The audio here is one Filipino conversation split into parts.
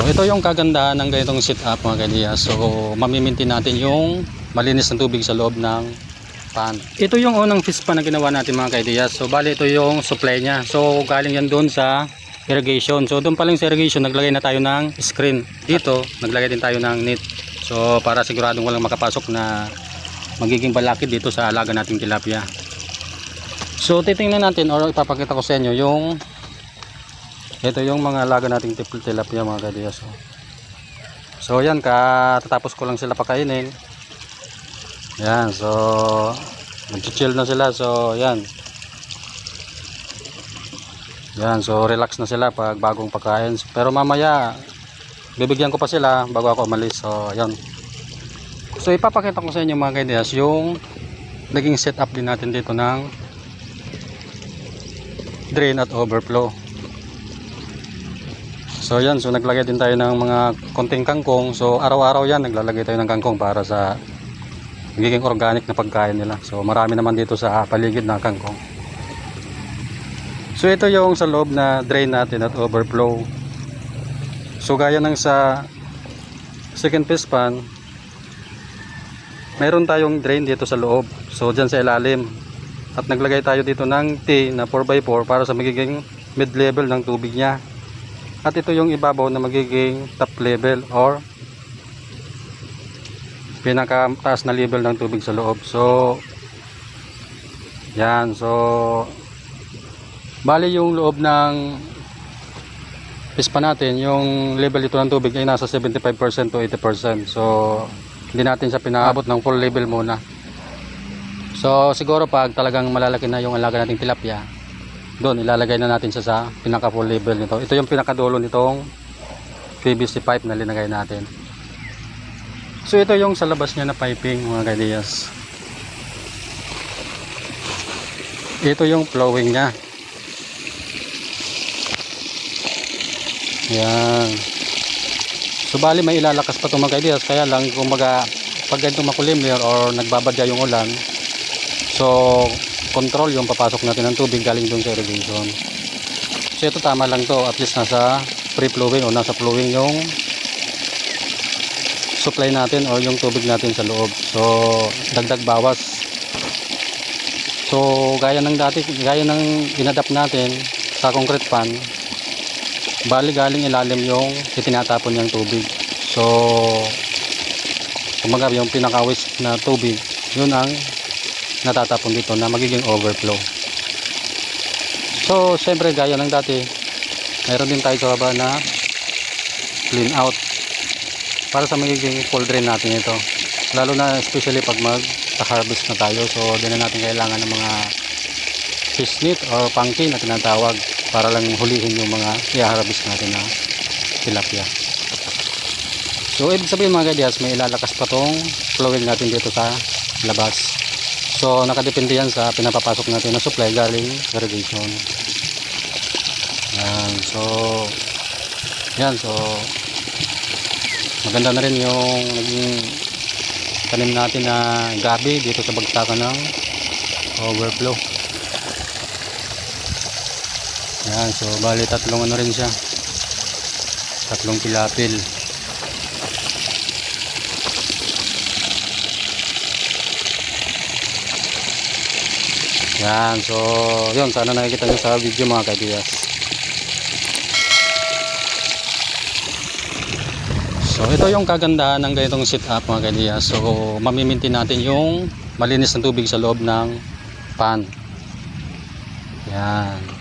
So ito yung kagandahan ng ganitong setup mga kaidiya. So mamimintin natin yung malinis na tubig sa loob ng pan. Ito yung unang fish pan na ginawa natin mga kaidiya. So bali ito yung supply niya. So galing yan doon sa irrigation. So doon pa lang sa irrigation naglagay na tayo ng screen. Dito naglagay din tayo ng net. So para siguradong walang makapasok na magiging balakid dito sa alaga nating tilapia. So titingnan natin or ipapakita ko sa inyo yung ito yung mga alaga nating tilapia mga kaidiya. So, so yan katatapos ko lang sila pakainin. Yan so mag-chill na sila so yan. Yan so relax na sila pag bagong pagkain. Pero mamaya bibigyan ko pa sila bago ako umalis. So yan. So ipapakita ko sa inyo mga kaidiyas yung naging setup din natin dito ng drain at overflow. So yan, so naglagay din tayo ng mga konting kangkong. So araw-araw yan, naglalagay tayo ng kangkong para sa magiging organic na pagkain nila. So marami naman dito sa paligid ng kangkong. So ito yung sa loob na drain natin at overflow. So gaya ng sa second fish pan, meron tayong drain dito sa loob. So dyan sa ilalim. At naglagay tayo dito ng T na 4x4 para sa magiging mid level ng tubig niya. At ito yung ibabaw na magiging top level or pinakataas na level ng tubig sa loob. So, yan. So, bali yung loob ng pispa natin, yung level ito ng tubig ay nasa 75% to 80%. So, hindi natin siya pinaabot ng full level muna. So, siguro pag talagang malalaki na yung alaga nating tilapia, doon ilalagay na natin siya sa pinaka full level nito. Ito yung pinakadulo nitong PVC pipe na linagay natin. So ito yung sa labas niya na piping mga kaidiyas ito yung flowing niya. Yan so bali may ilalakas pa ito mga kaidiyas kaya lang kumbaga pag ganito makulimlir or nagbabadya yung ulan so control yung papasok natin ng tubig galing dun sa irrigation. So ito tama lang to. At least nasa free flowing o nasa flowing yung supply natin o yung tubig natin sa loob. So dagdag bawas. So gaya ng dati gaya ng inadapt natin sa concrete pan bali galing ilalim yung itinatapon niyang tubig. So kumaga yung pinaka waste na tubig yun ang natatapon dito na magiging overflow. So syempre gaya ng dati mayroon din tayo sa baba na clean out para sa magiging full drain natin ito. Lalo na especially pag mag harvest na tayo. So din na natin kailangan ng mga fish net or pangkin na tinatawag para lang hulihin yung mga i-harvest natin na tilapia. So ibig sabihin mga kadyas may ilalakas pa tong flowing natin dito sa labas So nakadepende yan sa pinapapasok natin na supply galing irrigation. Yan. So yan so maganda na rin yung naging tanim natin na gabi dito sa bagsakan ng overflow. Yan so bali tatlong ano rin siya. Tatlong pilapil. Yan, so yun, sana nakikita nyo sa video mga kaibiyas. So ito yung kagandahan ng ganitong setup mga kaibiyas. So mamimintin natin yung malinis na tubig sa loob ng pan. Yan.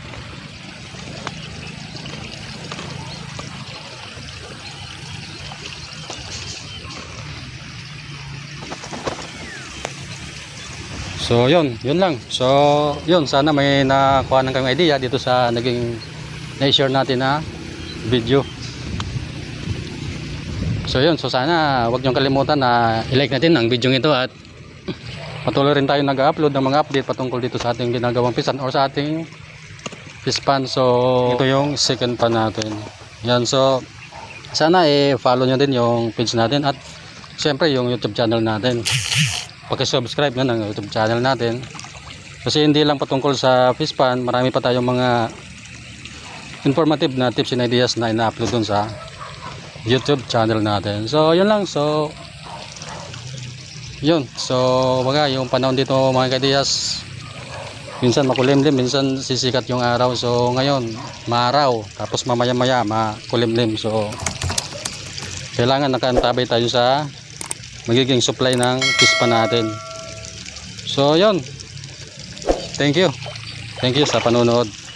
So yun, yun lang. So yun, sana may nakuha ng kayong idea dito sa naging na-share natin na video. So yun, so sana wag niyong kalimutan na i-like natin ang video ito at patuloy rin tayo nag-upload ng mga update patungkol dito sa ating ginagawang pisan or sa ating fish pan. So ito yung second pan natin. Yan, so sana i-follow nyo din yung page natin at syempre yung YouTube channel natin paki-subscribe na ng YouTube channel natin. Kasi hindi lang patungkol sa fish pan, marami pa tayong mga informative na tips and ideas na ina-upload dun sa YouTube channel natin. So, yun lang. So, yun. So, baga, yung panahon dito mga kadiyas, minsan makulimlim, minsan sisikat yung araw. So, ngayon, maaraw. Tapos mamaya-maya, makulimlim. So, kailangan nakaantabay tayo sa magiging supply ng pispa natin. So, yun. Thank you. Thank you sa panonood.